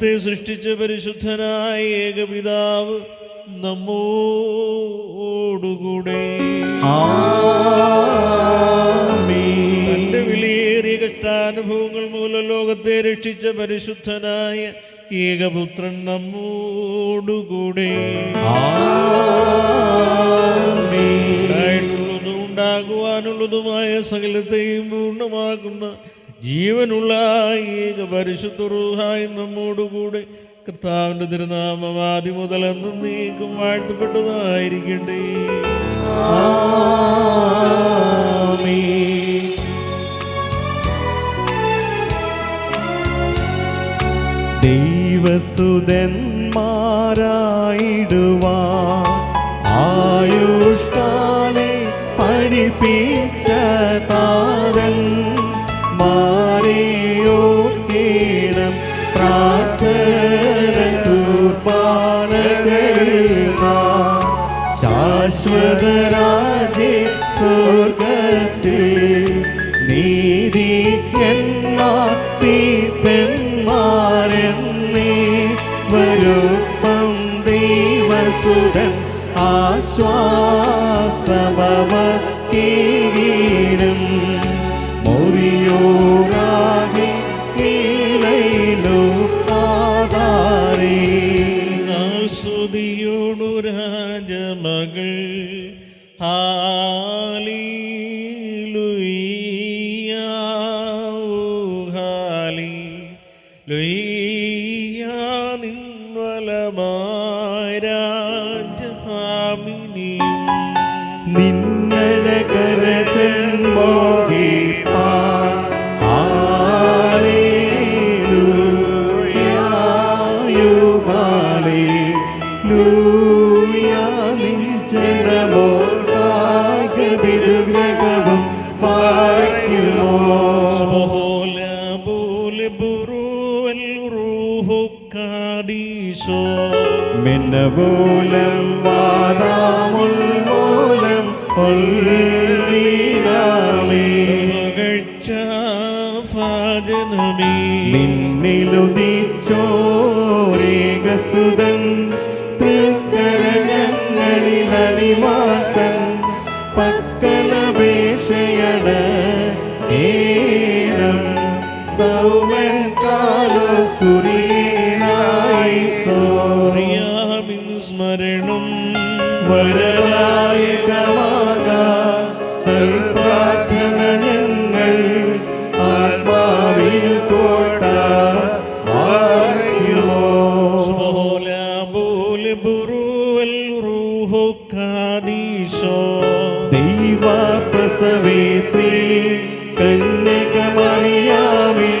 ലോകത്തെ സൃഷ്ടിച്ച പരിശുദ്ധനായ ഏകപിതാവ് നമ്മോടുകൂടെ. തന്റെ വിലയേറിയ കഷ്ടാനുഭവങ്ങൾ മൂലം ലോകത്തെ രക്ഷിച്ച പരിശുദ്ധനായ ഏകപുത്രൻ നമ്മോടുകൂടെ. ഉണ്ടാകുവാനുള്ളതുമായ സകലത്തെയും പൂർണമാക്കുന്ന ജീവനുള്ള ഏക പരിശുദ്ധ റൂഹായി നമ്മോടുകൂടെ കർത്താവിന്റെ തിരുനാമം ആദ്യം മുതൽ എന്നും നീക്കും വാഴ്ത്തപ്പെട്ടതായിരിക്കട്ടെ. ദൈവസുതന്മാരായിടുവാ മാറിയോർക്കേണം പ്രാർത്ഥന കുർബാനകളിൽ നാം സ്വർഗത്തിൽ ദൈവസുതൻ ആശ്വാസമവ കീഴും മുറിയോറാകെ ഹാലി ഹാലി നിൻവലമായ രാജഭാമിനിയും വാദാമുൽ മൂലം ഒല്ലീനാമേ മകഴ്ച ഭാജനമേ. നിന്നിലുദിച്ചോരേകസുതൻ തൃക്കരങ്ങളിൽ അണിവാക്കൻ പക്കലപേക്ഷയട സ്മരണം പ്രാർത്ഥന ഞങ്ങൾ കോട്ട. ദൈവ പ്രസവേത്രി കന്യകമണിയാമിൽ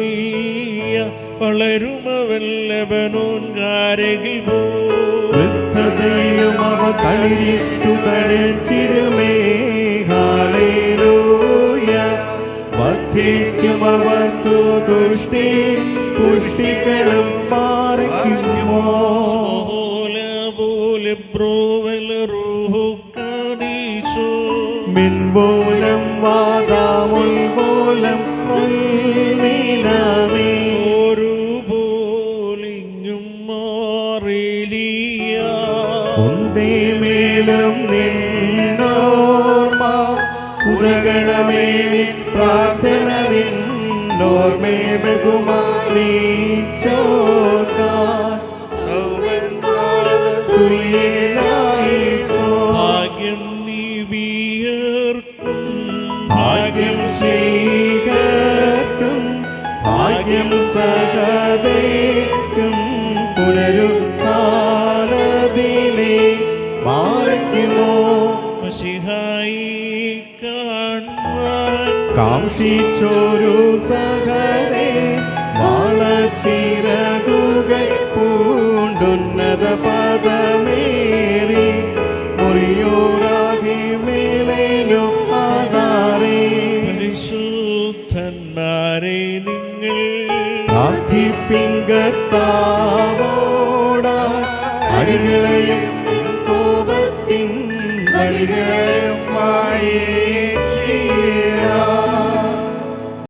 ഹാലിലുയ്യ വളരുമവൻ ലബനോൻ കാരകിൽ പോ. അവ കളിരിട്ടു തടച്ചിടുമേ ഹാലേലൂയ വർദ്ധിക്കും അവർക്കു ദുഷ്ടി റൂഹു കാദീശോ മിൻപോലം വാദാമുൽ പോലം ഉൽമീനാമേ ഒരു പോലിങ്ങും മാറിലിയ ഉണ്ടേ മേലും നിന്നോർമ്മ ഭാഗ്യം സഹതേക്കും പുനരുത്ഥാനദിനെ മാറിക്കുമോ? മഷിഹായി കാണുവാൻ കാംക്ഷിച്ചൊരു സഹരെ വാളച്ചിറകുകൾ പൂണ്ടുന്നത പദമേറി മുറിയോരാകെ ஆக்கி பிங்கத்தாவோடா அடிகளையும் கோபத்தின் வழிகளையும்